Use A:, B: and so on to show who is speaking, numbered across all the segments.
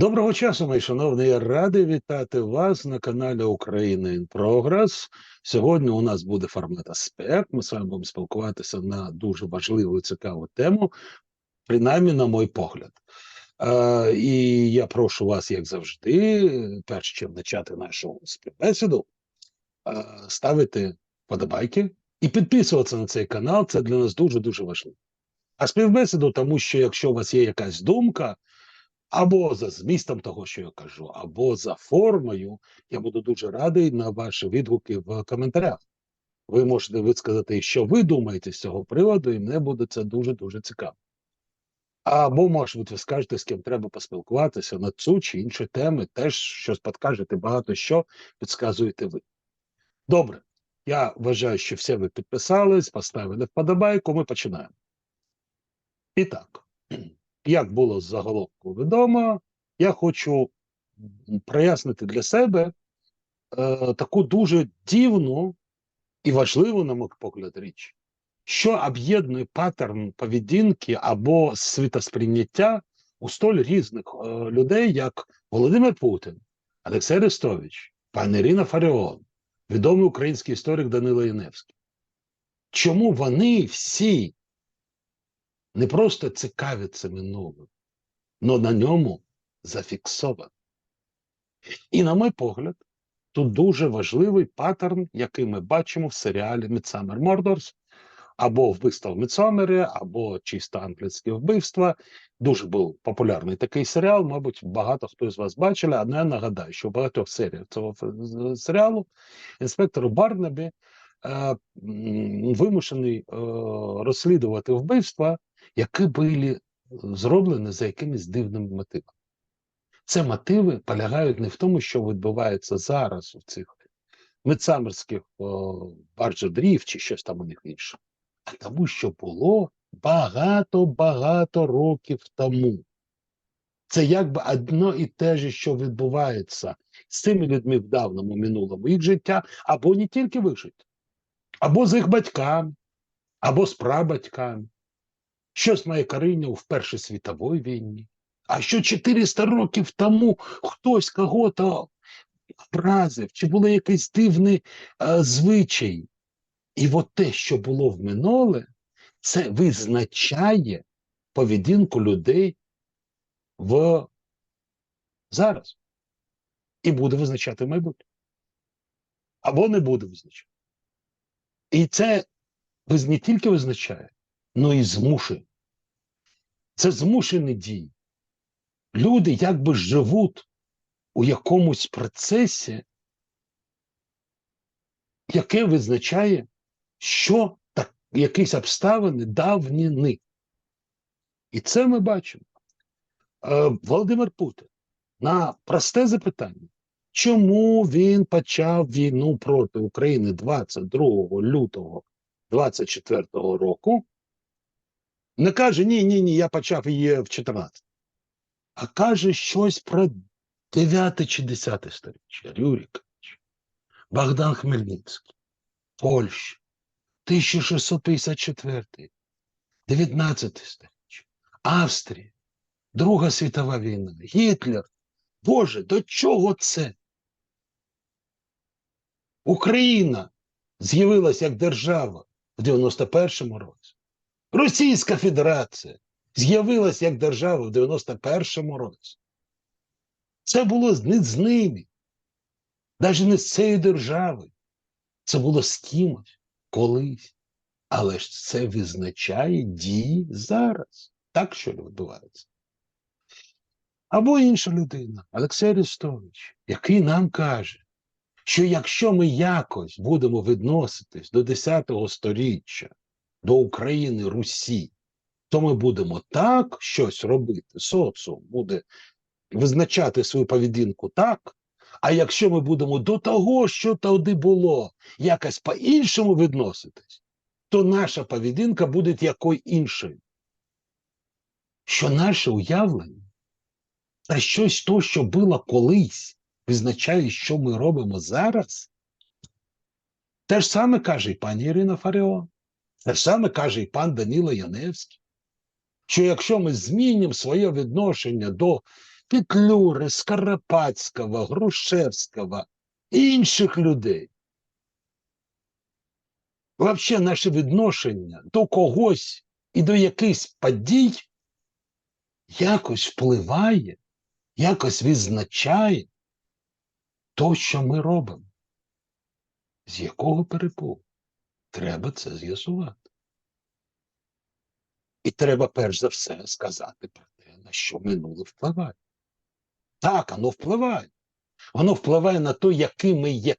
A: Доброго часу, мої шановні. Я радий вітати вас на каналі Україна in Progress. Сьогодні у нас буде формат аспект. Ми з вами будемо спілкуватися на дуже важливу і цікаву тему, принаймні, на мій погляд. Е, і я прошу вас, як завжди, перш чим почати нашу співбесіду, е, ставити подобайки і підписуватися на цей канал. Це для нас дуже дуже важливо. А співбесіду, тому що якщо у вас є якась думка, або за змістом того, що я кажу, або за формою, я буду дуже радий на ваші відгуки в коментарях. Ви можете висказати, що ви думаєте з цього приводу, і мене буде це дуже дуже цікаво. Або, може бути, ви скажете, з ким треба поспілкуватися на цю чи інші теми, теж щось підкажете, багато що підказуєте ви. Добре, я вважаю, що все ви підписались, поставили вподобайку, ми починаємо. І так, як було з заголовку відомо, я хочу прояснити для себе е, таку дуже дивну і важливу, на мій погляд, річ, що об'єднує паттерн поведінки або світосприйняття у столь різних е, людей, як Володимир Путін, Олексій Арестович, пані Ірина Фаріон, відомий український історик Данило Яневський. Чому вони всі не просто цікавиться минулим, але на ньому зафіксовано. І, на мій погляд, тут дуже важливий паттерн, який ми бачимо в серіалі Midsummer Murders, або вбивство в Мідсомері, або чисто англійське вбивство. Дуже був популярний такий серіал. Мабуть, багато хто з вас бачили, але я нагадаю, що в багатьох серіях цього серіалу інспектору Барнабі вимушений е, розслідувати вбивства які були зроблені за якимись дивними мотивами. Це мотиви полягають не в тому, що відбувається зараз у цих мецамерських барджодрів чи щось там у них інше, а тому, що було багато-багато років тому. Це якби одно і те ж, що відбувається з цими людьми в давному минулому їх життя, або не тільки в їх житті, або з їх батьками, або з прабатьками. Щось має коріння в Першій світовій війні. А що 400 років тому хтось кого-то образив, чи було якийсь дивний а, звичай. І от те, що було в минуле, це визначає поведінку людей в зараз. І буде визначати майбутнє. Або не буде визначати. І це не тільки визначає, але і змушує. Це змушені дії. Люди якби живуть у якомусь процесі, яке визначає, що так, якісь обставини давніни. І це ми бачимо. Е, Володимир Путін на просте запитання, чому він почав війну проти України 22 лютого 24 року? Не каже, ні, ні, ні, я почав її в 14. А каже щось про 9 чи 10 сторіччя. Рюрикович, Богдан Хмельницький, Польща, 1654, 19 сторіччя, Австрія, Друга світова війна, Гітлер. Боже, до чого це? Україна з'явилася як держава в 91-му році. Російська Федерація з'явилася як держава в 91-му році. Це було не з ними, навіть не з цією державою. Це було з кимось колись. Але ж це визначає дії зараз. Так що відбувається. Або інша людина, Олексій Арестович, який нам каже, що якщо ми якось будемо відноситись до 10 го сторіччя до України Русі, то ми будемо так щось робити. Соціум буде визначати свою поведінку так. А якщо ми будемо до того, що тоді було, якось по-іншому відноситись, то наша поведінка буде якою іншою. Що наше уявлення та щось то, що було колись, визначає, що ми робимо зараз. Те ж саме каже і пані Ірина Фаріон. Те ж саме каже і пан Даніло Яневський, що якщо ми змінимо своє відношення до Петлюри, Скоропадського, Грушевського і інших людей. Взагалі, наше відношення до когось і до якихось подій якось впливає, якось відзначає то, що ми робимо. З якого перепугу? Треба це з'ясувати. І треба перш за все сказати про те, на що минуле впливає. Так, воно впливає. Воно впливає на те, якими є,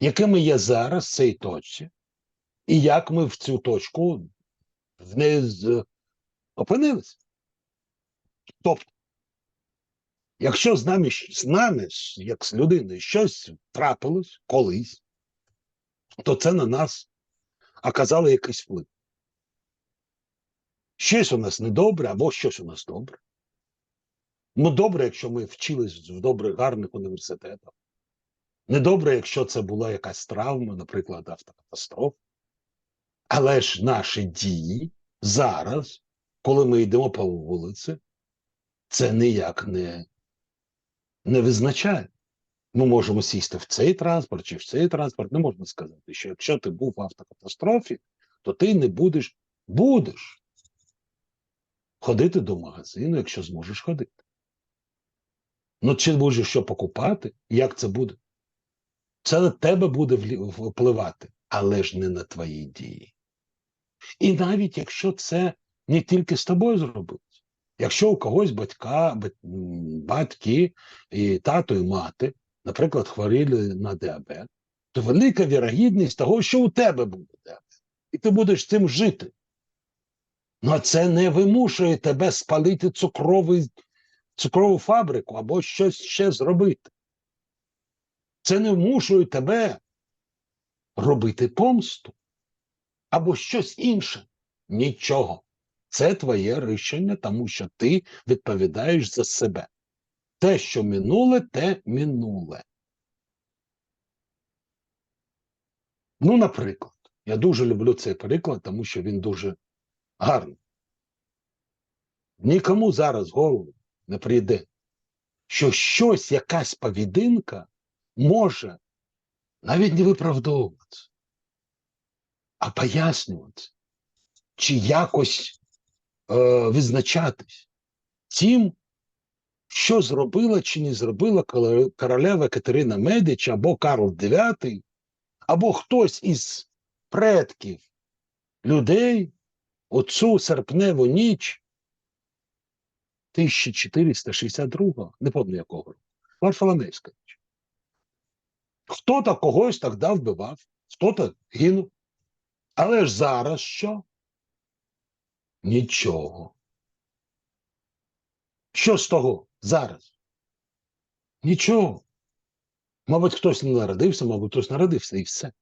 A: якими є зараз в цій точці, і як ми в цю точку в неї опинилися. Тобто, якщо з нами, з нами, як з людиною, щось трапилось колись, то це на нас оказало якийсь вплив. Щось у нас недобре, або щось у нас добре. Ну, добре, якщо ми вчились в добрих, гарних університетах. Недобре, якщо це була якась травма, наприклад, автокатастрофа. Але ж наші дії зараз, коли ми йдемо по вулиці, це ніяк не, не визначає. Ми можемо сісти в цей транспорт чи в цей транспорт. Не можна сказати, що якщо ти був в автокатастрофі, то ти не будеш, будеш ходити до магазину, якщо зможеш ходити. Ну, чи будеш що покупати? Як це буде? Це на тебе буде впливати, але ж не на твої дії. І навіть якщо це не тільки з тобою зробилось, якщо у когось батька, батьки, і тато, і мати, наприклад, хворіли на діабет, то велика вірогідність того, що у тебе буде діабет, і ти будеш цим жити. Ну, це не вимушує тебе спалити цукровий, цукрову фабрику або щось ще зробити. Це не вмушує тебе робити помсту або щось інше. Нічого. Це твоє рішення, тому що ти відповідаєш за себе. Те, що минуле, те минуле. Ну, наприклад, я дуже люблю цей приклад, тому що він дуже гарний. Нікому зараз в голову не прийде, що щось, якась поведінка може навіть не виправдовуватися, а пояснюватися, чи якось е, відзначатись тим, що зробила чи не зробила королева Катерина Медич або Карл IX, або хтось із предків людей оцю серпневу ніч 1462, не пам'ятаю якого року, Варфоломейська ніч. Хто-то когось тоді вбивав, хто-то гинув. Але ж зараз що? Нічого. Що з того зараз? Нічого. Мабуть, хтось не народився, мабуть, хтось народився і все.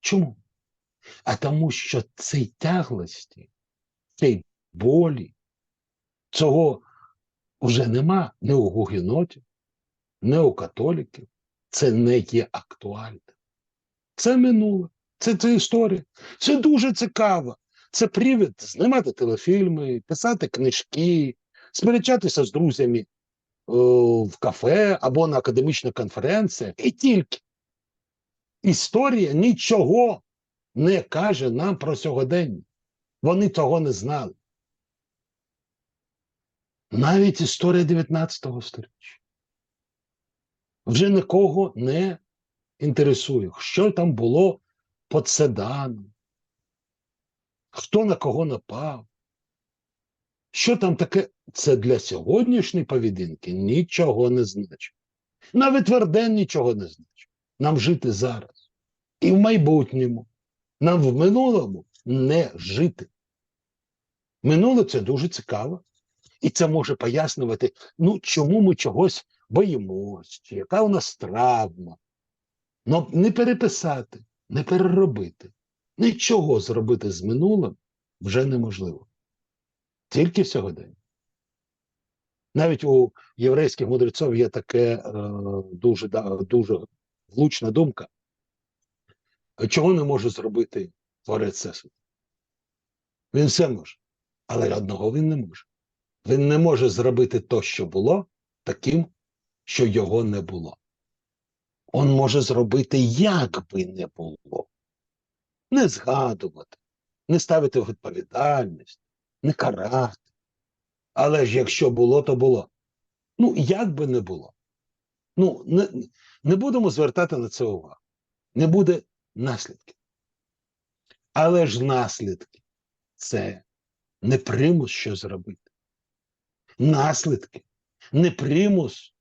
A: Чому? А тому, що цей тяглості, цей болі, цього вже нема ні у гугенотів, ні у католіків. Це не є актуальним. Це минуле, це, це історія. Це дуже цікаво. Це привід знімати телефільми, писати книжки, сперечатися з друзями о, в кафе або на академічних конференціях. І тільки історія нічого не каже нам про сьогодення. Вони того не знали. Навіть історія 19 століття вже нікого не інтересує, що там було під седаном, хто на кого напав. Що там таке? Це для сьогоднішньої поведінки нічого не значить. Навіть Верден нічого не значить. Нам жити зараз. І в майбутньому. Нам в минулому не жити. Минуле це дуже цікаво. І це може пояснювати, ну, чому ми чогось боїмось, чи яка у нас травма. Ну, не переписати, не переробити. Нічого зробити з минулим вже неможливо. Тільки сьогодення. Навіть у єврейських мудреців є таке е, дуже, дуже влучна думка. Чого не може зробити творець Всесвіту? Він все може, але одного він не може Він не може зробити то, що було, таким, що його не було. Он може зробити, як би не було. Не згадувати, не ставити відповідальність, не карати. Але ж якщо було, то було. Ну, як би не було. Ну, не, не будемо звертати на це увагу. Не буде наслідків. Але ж наслідки це не примус що зробити. Наслідки не примус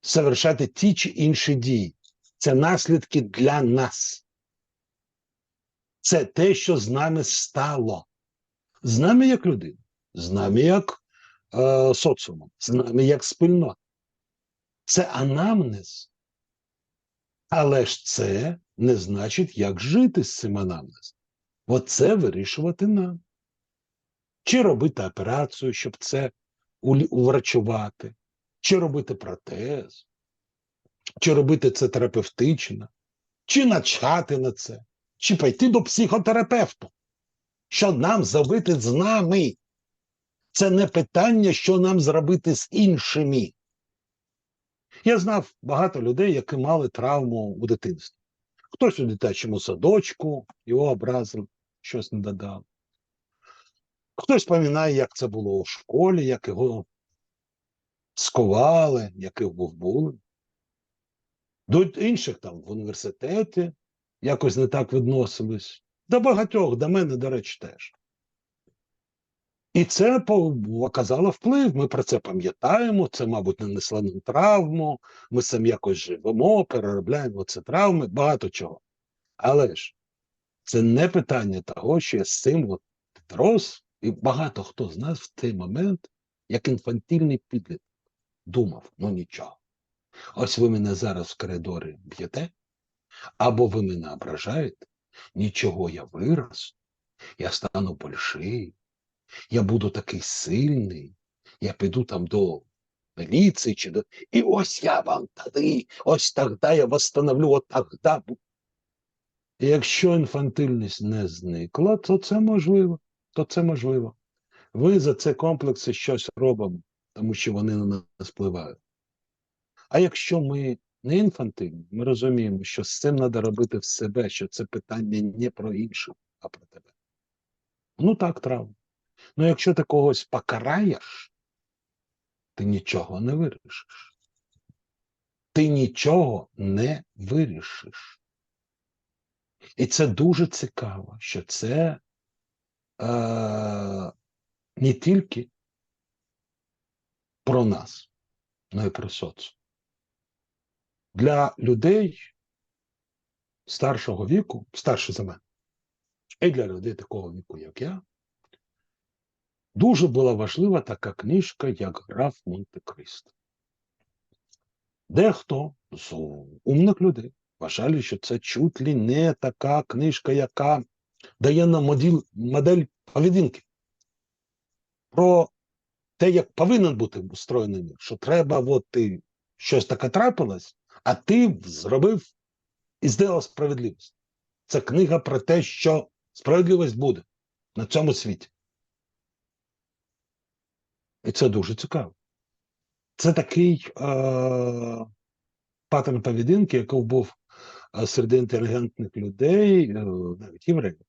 A: совершати ті чи інші дії. Це наслідки для нас. Це те, що з нами стало. З нами як людина, з нами як е, соціумом, з нами як спільнота. Це анамнез. Але ж це не значить, як жити з цим анамнезом. Оце вирішувати нам. Чи робити операцію, щоб це уврачувати, чи робити протез, чи робити це терапевтично, чи начати на це, чи пойти до психотерапевта. Що нам зробити з нами? Це не питання, що нам зробити з іншими. Я знав багато людей, які мали травму у дитинстві. Хтось у дитячому садочку, його образив, щось не додав. Хтось пам'ятає, як це було у школі, як його сковали, який був булинг. До інших там в університеті якось не так відносились. До багатьох, до мене, до речі, теж. І це оказало вплив. Ми про це пам'ятаємо. Це, мабуть, нанесло нам травму. Ми сам якось живемо, переробляємо це травми, багато чого. Але ж це не питання того, що я з цим от рос, і багато хто з нас в цей момент, як інфантильний підліток, думав: ну нічого. Ось ви мене зараз в коридорі б'єте, або ви мене ображаєте, нічого я вирос, я стану больший, я буду такий сильний, я піду там до міліції чи до. І ось я вам тоді, ось тоді я восстановлю, от. І якщо інфантильність не зникла, то це можливо. То це можливо. Ви за це комплекси щось робимо, тому що вони на нас впливають. А якщо ми не інфантильні, ми розуміємо, що з цим треба робити в себе, що це питання не про інших, а про тебе. Ну так, травма. Ну якщо ти когось покараєш, ти нічого не вирішиш. Ти нічого не вирішиш. І це дуже цікаво, що це е, не тільки про нас, але й про соціум. Для людей старшого віку, старше за мене, і для людей такого віку, як я, Дуже була важлива така книжка, як Граф Монте-Кристо. Дехто з умних людей вважали, що це чуть ли не така книжка, яка дає нам модель, модель поведінки. Про те, як повинен бути устроєний мір, що треба, от ти щось таке трапилось, а ти зробив і зробив справедливість. Це книга про те, що справедливість буде на цьому світі. І це дуже цікаво. Це такий е, паттерн поведінки, який був е, серед інтелігентних людей, е, навіть євреїв,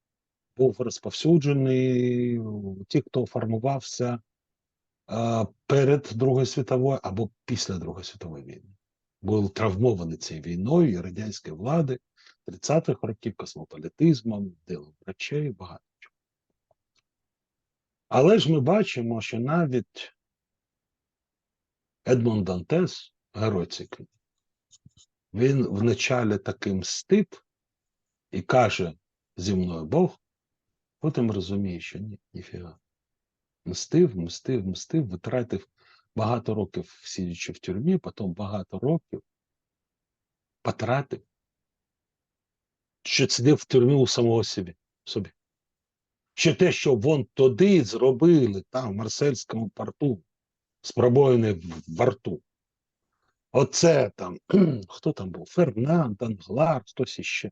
A: був розповсюджений ті, хто формувався е, перед Другою світовою або після Другої світової війни. Був травмований цією війною і радянської влади 30-х років космополітизмом, ділом речей, багато. чого. Але ж ми бачимо, що навіть Едмон Дантес, герой цієї книги, він вначалі таки мстить і каже зі мною Бог, потім розуміє, що ні, ніфіга. Мстив, мстив, мстив, витратив багато років сидячи в тюрмі, потім багато років потратив, що сидів в тюрмі у самого собі. собі що те, що вон туди зробили, там, в Марсельському порту, з пробоїни в рту. Оце там, хто там був? Фернанд, Англар, хтось іще.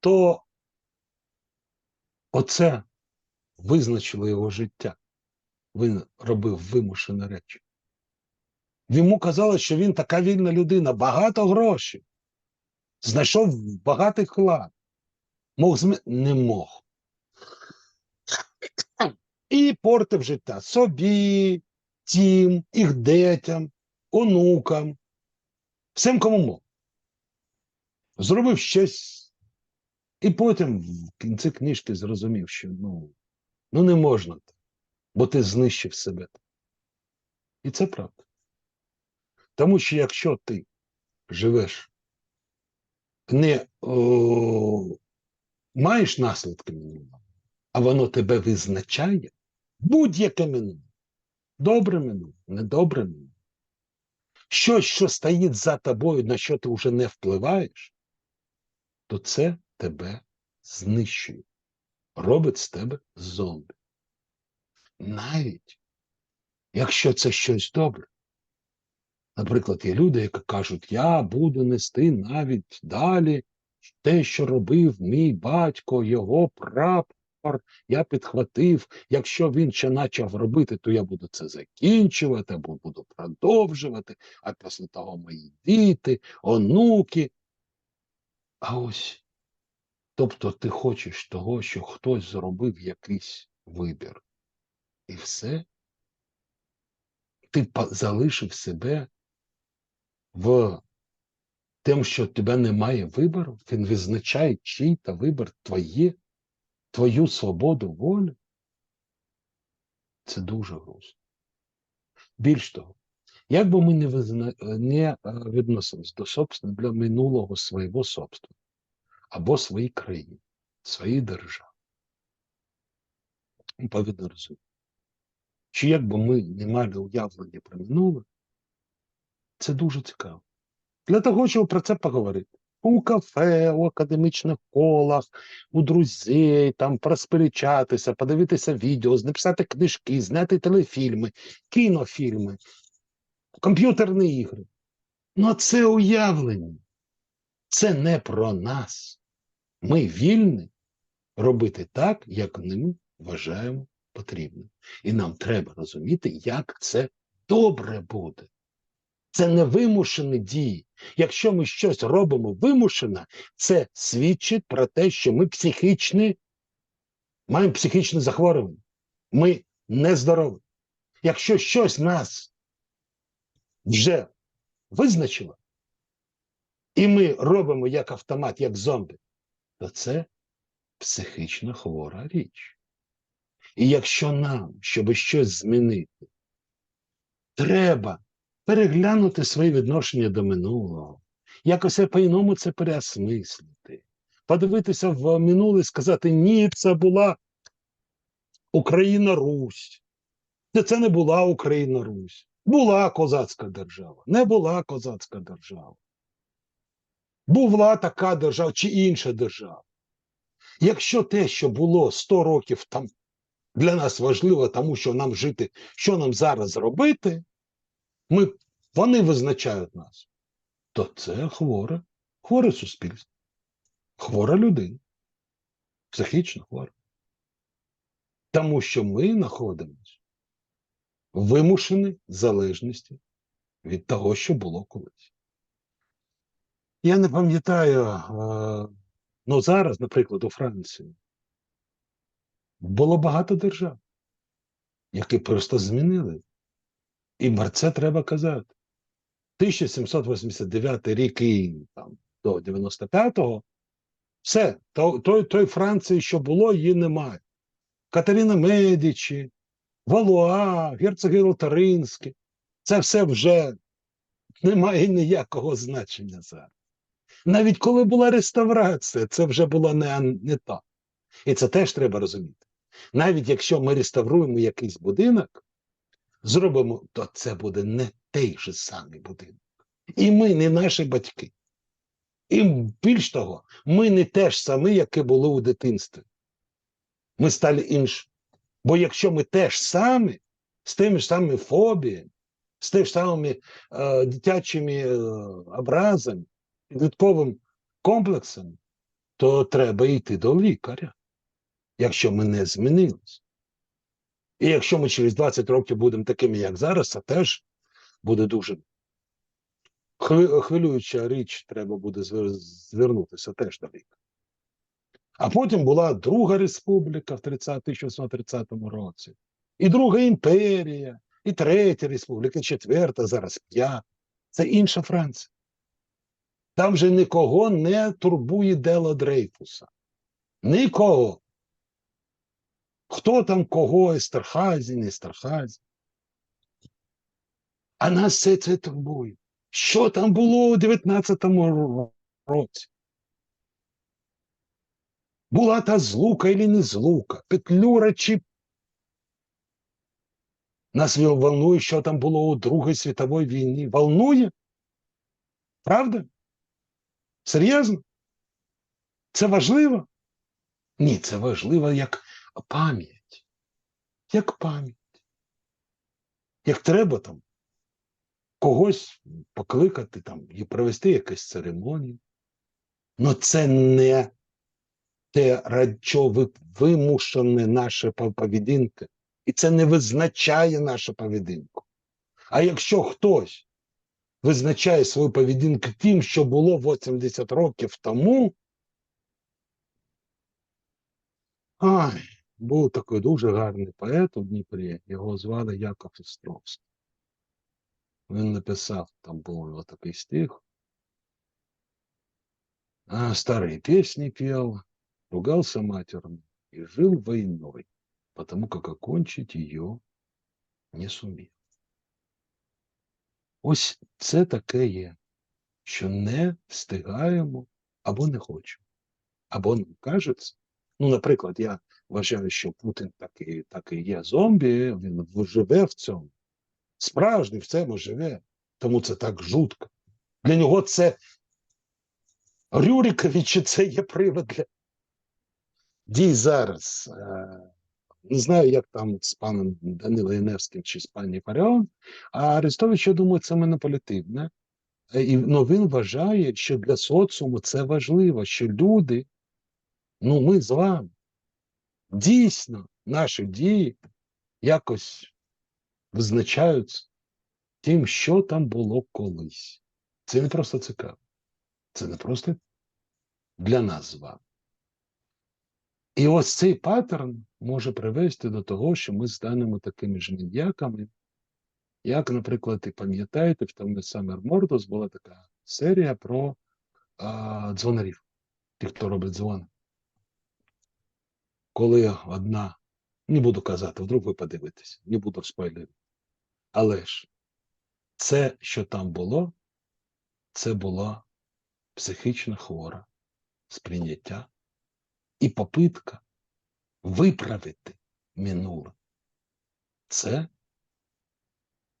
A: То оце визначили його життя. Він робив вимушені речі. Йому казали, що він така вільна людина, багато грошей. Знайшов багатий клад. Мог зми... Не мог. І портив життя собі, тім, їх дітям, онукам, всім, кому мог. Зробив щось, і потім в кінці книжки зрозумів, що ну, ну не можна так, бо ти знищив себе. І це правда. Тому що якщо ти живеш, не о, маєш наслідки минулого, а воно тебе визначає, будь-яке минуле, добре минуле, недобре минуле, щось, що стоїть за тобою, на що ти вже не впливаєш, то це тебе знищує, робить з тебе зомбі. Навіть якщо це щось добре. Наприклад, є люди, які кажуть, я буду нести навіть далі те, що робив мій батько, його прапор, я підхватив. Якщо він ще почав робити, то я буду це закінчувати, або буду продовжувати, а після того мої діти, онуки. А ось, тобто ти хочеш того, що хтось зробив якийсь вибір. І все. Ти залишив себе в тим, що тебе немає вибору, він визначає чий та вибір твоє, твою свободу волі. Це дуже грустно. Більш того, як би ми не, визна... не е, відносились до собственно, для минулого свого собства або своїй країни, своєї держави, повинні розуміти, що як би ми не мали уявлення про минуле, це дуже цікаво. Для того, щоб про це поговорити. У кафе, у академічних колах, у друзей, там просперечатися, подивитися відео, написати книжки, зняти телефільми, кінофільми, комп'ютерні ігри. Ну це уявлення. Це не про нас. Ми вільні робити так, як ми вважаємо потрібним. І нам треба розуміти, як це добре буде. Це не вимушені дії. Якщо ми щось робимо вимушено, це свідчить про те, що ми психічні, маємо психічне захворювання. Ми нездорові. Якщо щось нас вже визначило, і ми робимо як автомат, як зомбі, то це психічно хвора річ. І якщо нам, щоб щось змінити, треба переглянути своє відношення до минулого, якось по-іному це переосмислити, подивитися в минуле і сказати, ні, це була Україна Русь. Це, не була Україна Русь. Була козацька держава, не була козацька держава. Була така держава чи інша держава. Якщо те, що було 100 років там для нас важливо, тому що нам жити, що нам зараз робити, ми, вони визначають нас, то це хворе, хворе суспільство, хвора людина, психічно хвора. Тому що ми знаходимося в вимушеній залежності від того, що було колись. Я не пам'ятаю, е, ну зараз, наприклад, у Франції було багато держав, які просто змінили. І про це треба казати. 1789 рік і там, до 95-го, все, то- той, той Франції, що було, її немає. Катерина Медичі, Валуа, герцоги Лотаринські. Це все вже не має ніякого значення зараз. Навіть коли була реставрація, це вже було не, не так. І це теж треба розуміти. Навіть якщо ми реставруємо якийсь будинок, зробимо, то це буде не той же самий будинок. І ми не наші батьки. І більш того, ми не те ж самі, які були у дитинстві. Ми стали інші. Бо якщо ми теж самі, з тими ж самими фобіями, з тими ж самими е, дитячими е, образами, підлітковим комплексом, то треба йти до лікаря, якщо ми не змінилися. І якщо ми через 20 років будемо такими, як зараз, це теж буде дуже хвилююча річ, треба буде звернутися теж до віку. А потім була Друга республіка в 30, 1830 році, і Друга імперія, і Третя республіка, і четверта, зараз п'ята. Це інша Франція. Там же нікого не турбує дело Дрейфуса. Нікого. Хто там кого, Естерхазі, не Естерхазі. А нас все це турбує. Що там було у 19-му році? Була та злука і не злука, Петлюра чи нас волнує, що там було у Другій світовій війні. Волнує? Правда? Серйозно? Це важливо? Ні, це важливо як пам'ять. Як пам'ять. Як треба там когось покликати там і провести якусь церемонію. Но це не те, ради ви- вимушене наше пов- поведінка. І це не визначає нашу поведінку. А якщо хтось визначає свою поведінку тим, що було 80 років тому, ай, був такий дуже гарний поет у Дніпрі, його звали Яков Островський. Він написав, там був у нього такий стих. А, старые песни пел, ругался матерно и жил войной, потому как окончить ее не сумів. Ось це таке є, що не встигаємо або не хочемо. Або нам кажеться. Ну, наприклад, я вважаю, що Путін такий, такий є зомбі, він живе в цьому. Справжній в цьому живе. Тому це так жутко. Для нього це Рюриковича це є привод для дій зараз. Е, Не знаю, як там з паном Данилом Яневським чи з пані Фаріон, а Арестович, я думаю, це маніпулятивне. Е, І ну, він вважає, що для соціуму це важливо, що люди, ну ми з вами, дійсно, наші дії якось визначаються тим, що там було колись. Це не просто цікаво. Це не просто для нас з вами. І ось цей паттерн може привести до того, що ми станемо такими ж маньяками, як, наприклад, і пам'ятаєте, в тому Summer Mordus була така серія про а, дзвонарів, тих, хто робить дзвони. Коли одна, не буду казати, вдруг ви подивитесь, не буду спойлерити. Але ж це, що там було, це була психічно хвора сприйняття і попитка виправити минуле. Це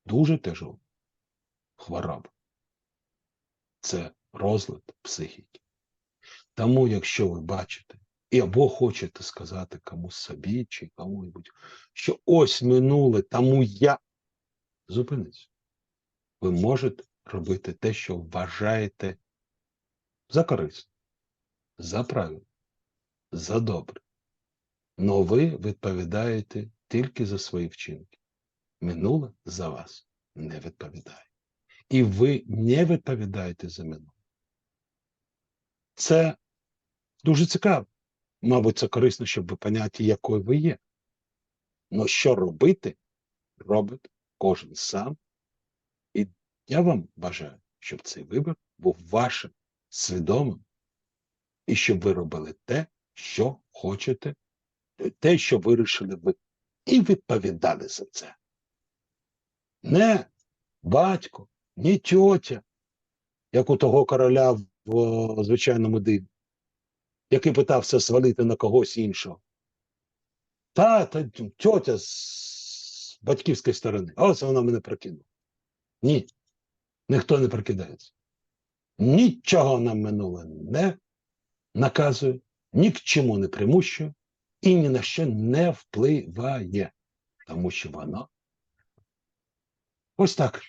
A: дуже тяжова хвороба. Це розлад психіки. Тому, якщо ви бачите, і або хочете сказати комусь собі чи кому-небудь, що ось минуле, тому я зупиніться. Ви можете робити те, що вважаєте за корисне, за правильне, за добре. Но ви відповідаєте тільки за свої вчинки. Минуле за вас не відповідає. І ви не відповідаєте за минуле. Це дуже цікаво. Мабуть, це корисно, щоб ви поняті, якою ви є. Но що робити, робить кожен сам. І я вам бажаю, щоб цей вибір був вашим свідомим, і щоб ви робили те, що хочете, те, що вирішили ви, і відповідали за це. Не батько, ні тьотя, як у того короля в звичайному диві, який питався свалити на когось іншого. Та, та тьотя з батьківської сторони, ось вона мене прокинула. Ні, ніхто не прокидається. Нічого нам минуле не наказує, ні к чому не примушує і ні на що не впливає, тому що воно. Ось так.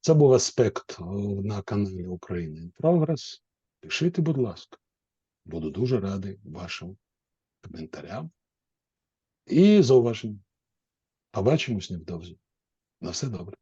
A: Це був аспект на каналі України Progress. Пишіть, будь ласка. Буду дуже радий вашим коментарям і зауваженням. Побачимось невдовзі. На все добре.